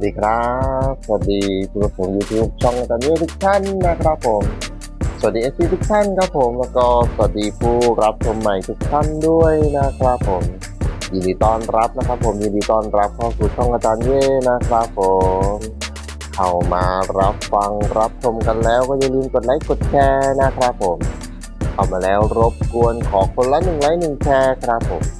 วัสดีครับ สวัสดีผู้ชม YouTube ช่องอาจารย์เยทุกท่านนะครับผม สวัสดีเอฟซีทุกท่านครับผม แล้วก็สวัสดีผู้รับชมใหม่ทุกท่านด้วยนะครับผมยินดีต้อนรับนะครับ ผมยินดีต้อนรับเข้าสู่ช่องอาจารย์เย่นะครับผม เข้ามารับฟังรับชมกันแล้วก็อย่าลืมกดไลค์กดแชร์นะครับผมเข้ามาแล้วรบกวนขอคนละหนึ่งไลค์หนึ่งแชร์ครับผม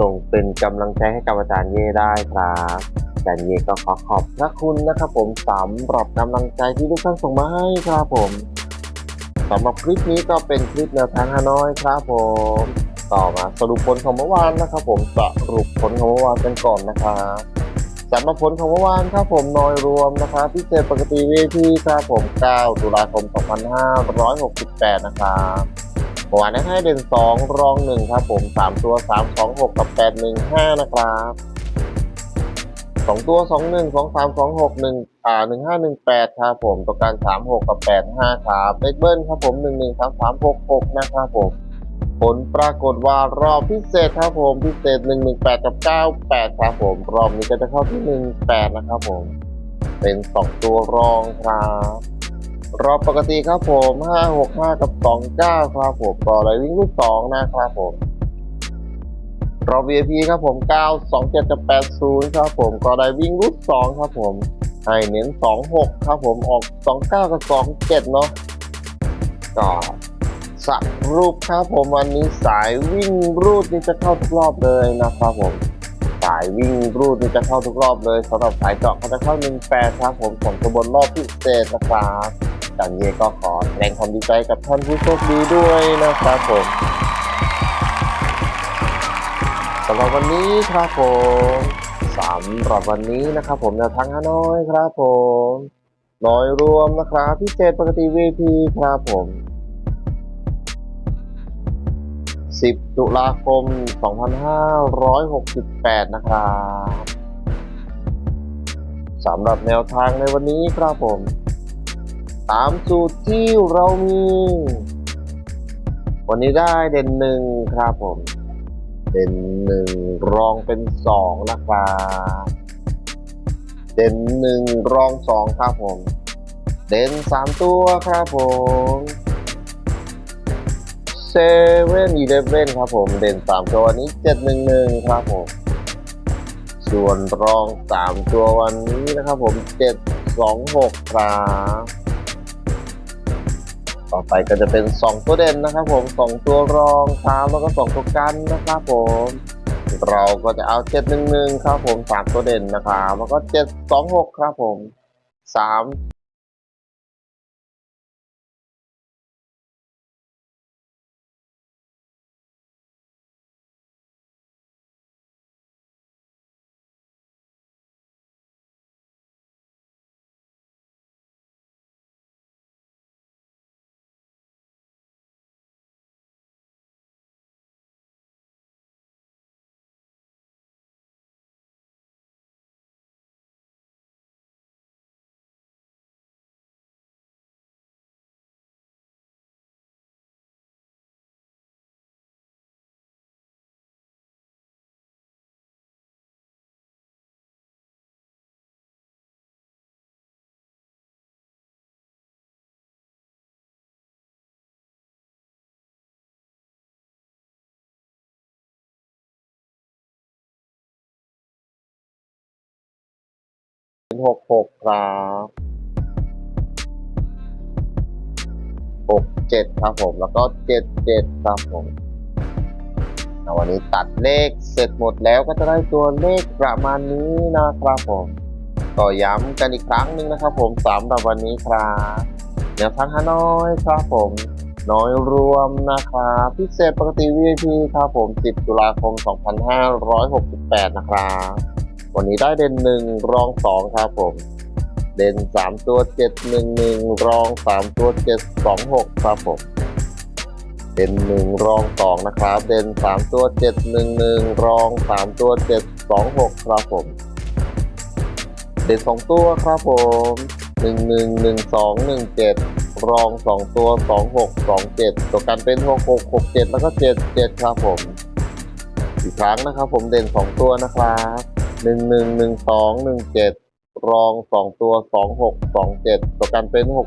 ส่งเป็นกำลังใจให้กับอาจารย์เย่ได้ครับอาจารย์เย่ก็ขอขอบพระคุณนะครับผมสำหรับกำลังใจที่ทุกท่านส่งมาให้ครับผมสำหรับคลิปนี้ก็เป็นคลิปแนวทางฮานอยครับผมต่อมาสรุปผลของเมื่อวานนะครับผมสรุปผลของเมื่อวานกันก่อนนะครับสำหรับผลของเมื่อวานครับผมนอยรวมนะครับพิเศษปกติเวทีครับผม 9 ตุลาคม 2568 นะครับ เมื่อวานได้ให้เด่น 2 รอง 1 ครับผม 3 ตัว 3 2 6 กับ 8 1 5 นะครับ2ตัว 2 1 2 3 2 6 1อ่า1 5 1 8 ครับผมตัวการ 3 6 กับ 8 5 ครับเลขเบิ้ลครับผม 1 1 3 3 6 6 นะครับผมผลปรากฏว่ารอบพิเศษครับผมพิเศษ 118 กับ 98 ครับผม รอบนี้ก็จะเข้าที่ 18 นะครับผม เป็น 2 ตัวรองครับ รอบปกติครับผม565 กับ 29 ครับผมต่อเลวิ่งลูก2นะครับผมรอบ VIP ครับผม 927 กับ 80 ครับผมก็ได้วิ่งลูก2ครับผม ให้เน้น 26 ครับผมออก 29 กับ 27 เนาะก็สรุปครับผมวันนี้สายวิ่งรูดนี่จะเข้าทุกรอบเลยนะครับผม สายวิ่งรูดนี่จะเข้าทุกรอบเลยสำหรับสายเจาะก็จะเข้า 18 ครับผมของตัวบนรอบพิเศษนะครับ จันเย่ก็ขอแสดงความดีใจกับท่านผู้โชคดีด้วยนะครับผมสำหรับวันนี้ครับผมสำหรับวันนี้นะครับผมแนวทางฮานอยครับผมน้อยรวมนะครับพิเศษปกติ VP ครับผม 10 ตุลาคม 2568 นะครับสำหรับแนวทางในวันนี้ครับผม ตามสูตรที่เรามี วันนี้ได้เด่นหนึ่งครับผม เด่นหนึ่งรองเป็นสองนะครับเด่นหนึ่งรองสองครับผม เด่นสามตัวครับผมเซเว่นอีเลฟเว่นครับผม เด่นสามตัววันนี้เจ็ดหนึ่งหนึ่งครับผม ส่วนรองสามตัววันนี้นะครับผมเจ็ดสองหกครับ ต่อไปก็จะเป็น 2 ตัวเด่นนะครับผม 2 ตัวรองครับแล้วก็ 2 ตัวกันนะครับผม เราก็จะเอา 711 ครับผม 3 ตัวเด่นนะครับ แล้วก็ 726 ครับผม 3 หกหกครับหกเจ็ดครับผม แล้วก็เจ็ดเจ็ดครับผมวันนี้ตัดเลขเสร็จหมดแล้วก็จะได้ตัวเลขประมาณนี้นะครับผมก็ย้ำกันอีกครั้งหนึ่งนะครับผมสำหรับวันนี้ครับแนวทางฮานอยครับผม น้อยรวมนะครับพิเศษปกติ VIP ครับผม 10 ตุลาคม 2568 นะครับ วันนี้ได้เด่นหนึ่งรองสองครับผม เด่นสามตัวเจ็ดหนึ่งหนึ่งรองสามตัวเจ็ดสองหกครับผม เด่นหนึ่งรองสองนะครับ เด่นสามตัวเจ็ดหนึ่งหนึ่งรองสามตัวเจ็ดสองหกครับผม เด่นสองตัวครับผมหนึ่งหนึ่งหนึ่งสองหนึ่งเจ็ดรองสองตัวสองหกสองเจ็ดตัวกันเป็นหกหกหกเจ็ดแล้วก็เจ็ดเจ็ดครับผม อีกครั้งนะครับผมเด่นสองตัวนะครับ หนึ่งหนึ่งหนึ่งสองหนึ่งเจ็ดรองสองตัวสองหกสองเจ็ดตัวกันเป็นหก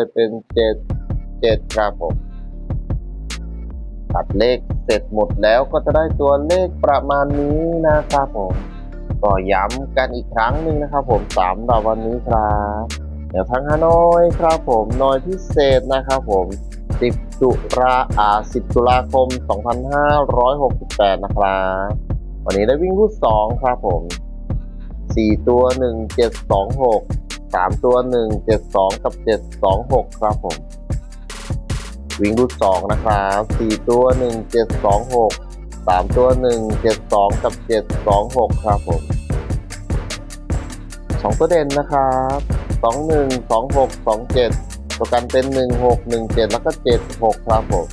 ยเป็นเจ็ดเจ็ดครับผมตัดเลขเสร็จหมดแล้วก็จะได้ตัวเลขประมาณนี้นะครับผมก็ย้ำกันอีกครั้งหนึ่งนะครับผมสามดาววันนี้ครับ เดี๋ยวทางฮานอยครับผมนอยพิเศษนะครับผม 10ตุลาอ่า10ตุลาคม 2568 นะครับ วันนี้ได้วิ่งรูด2ครับผม 4 ตัว 1726 สามตัวหนึ่งเจ็ดสองกับเจ็ดสองหกครับผม วิ่งรูทสองนะครับสี่ตัวหนึ่งเจ็ดสองหกสามตัวหนึ่งเจ็ดสองกับเจ็ดสองหกครับผมสองตัวเด่นนะครับสองหนึ่งสองหกสองเจ็ดตัวกันเป็นหนึ่งหกหนึ่งเจ็ดแล้วก็เจ็ดหกครับผม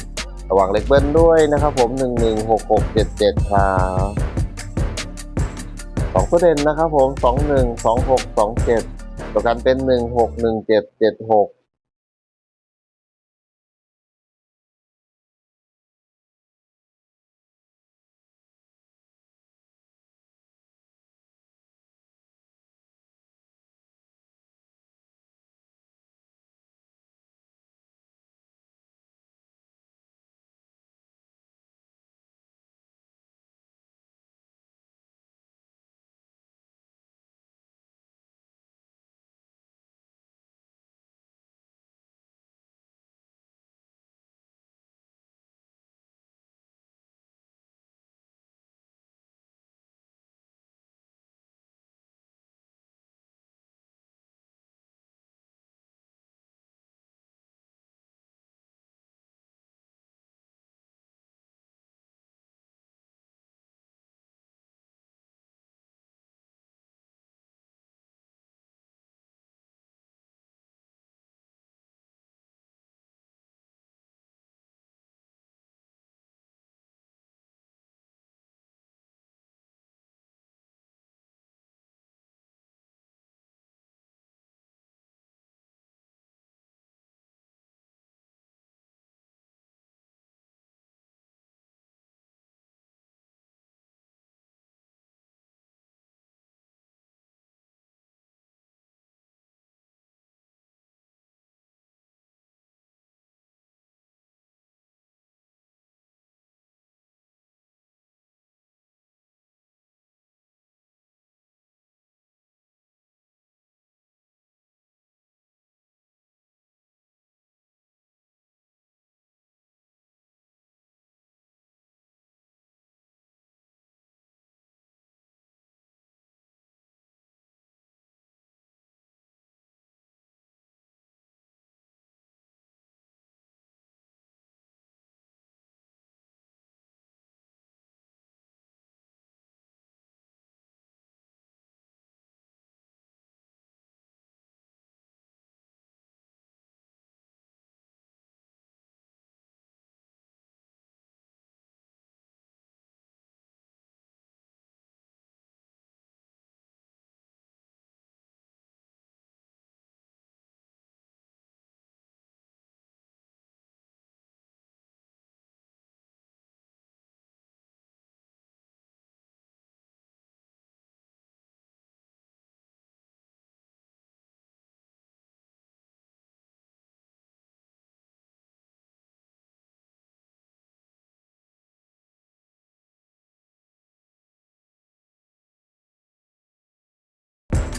ระวังเล็กเบิ้ลด้วยนะครับผมหนึ่งหนึ่งหกหกเจ็ดเจ็ดครับสองตัวเด่นนะครับผมสองหนึ่งสองหกสองเจ็ด นเป็น16 17 76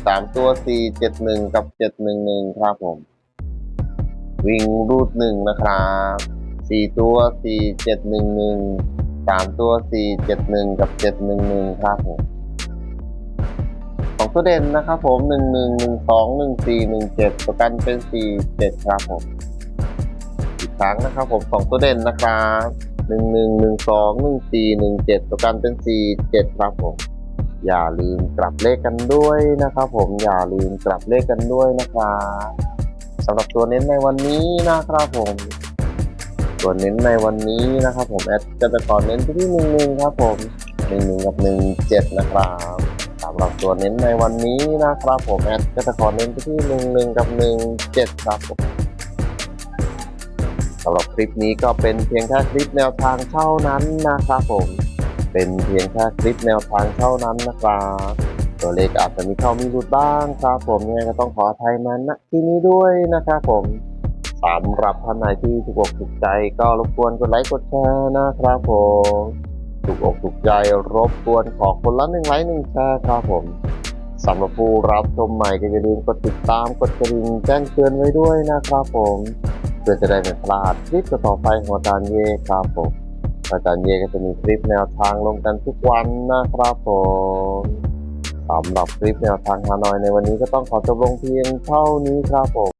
สามตัวสี่เจ็ดหนึ่งกับเจ็ดหนึ่งหนึ่งครับผม วิ่งรูดหนึ่งนะครับสี่ตัวสี่เจ็ดหนึ่งหนึ่งสามตัวสี่เจ็ดหนึ่งกับเจ็ดหนึ่งหนึ่งครับผมสองตัวเด่นนะครับผมหนึ่งหนึ่งหนึ่งสองหนึ่งสี่หนึ่งเจ็ดประกันเป็นสี่เจ็ดครับผมอีกครั้งนะครับผมสองตัวเด่นนะครับหนึ่งหนึ่งหนึ่งสองหนึ่งสี่หนึ่งเจ็ดประกันเป็นสี่เจ็ดครับผม อย่าลืมกลับเลขกันด้วยนะครับ ผมอย่าลืมกลับเลขกันด้วยนะครับสำหรับตัวเน้นในวันนี้นะครับผมตัวเน้นในวันนี้นะครับ ผมแอดก็จะก่อนเน้นที่หนึ่งหนึ่งครับ ผมหนึ่งหนึ่งกับหนึ่งเจ็ดนะครับสำหรับตัวเน้นในวันนี้นะครับ ผมแอดก็จะขอเน้นที่หนึ่งหนึ่งกับหนึ่งเจ็ดครับผมสำหรับคลิปนี้ก็เป็นเพียงแค่คลิปแนวทางเท่านั้นนะครับผม เป็นเพียงแค่คลิปแนวทางเท่านั้นนะครับตัวเลขอาจจะมีเข้ามีหลุดบ้างครับผมยังไงก็ต้องขออภัยมาณที่นี้ด้วยนะครับผมสำหรับท่านไหนที่ถูกอกถูกใจก็รบกวนกดไลค์กดแชร์นะครับผมถูกอกถูกใจรบกวนขอคนละหนึ่งไลค์หนึ่งแชร์ครับผมสำหรับผู้รับชมใหม่ก็อย่าลืมกดติดตามกดกระดิ่งแจ้งเตือนไว้ด้วยนะครับผมเพื่อจะได้ไม่พลาดคลิปต่อไปของอาจารย์เย่ครับผม อาจารย์เยก็จะมีคลิปแนวทางลงกันทุกวันนะครับผมสำหรับคลิปแนวทางฮานอยในวันนี้ก็ต้องขอจบลงเพียงเท่านี้ครับผม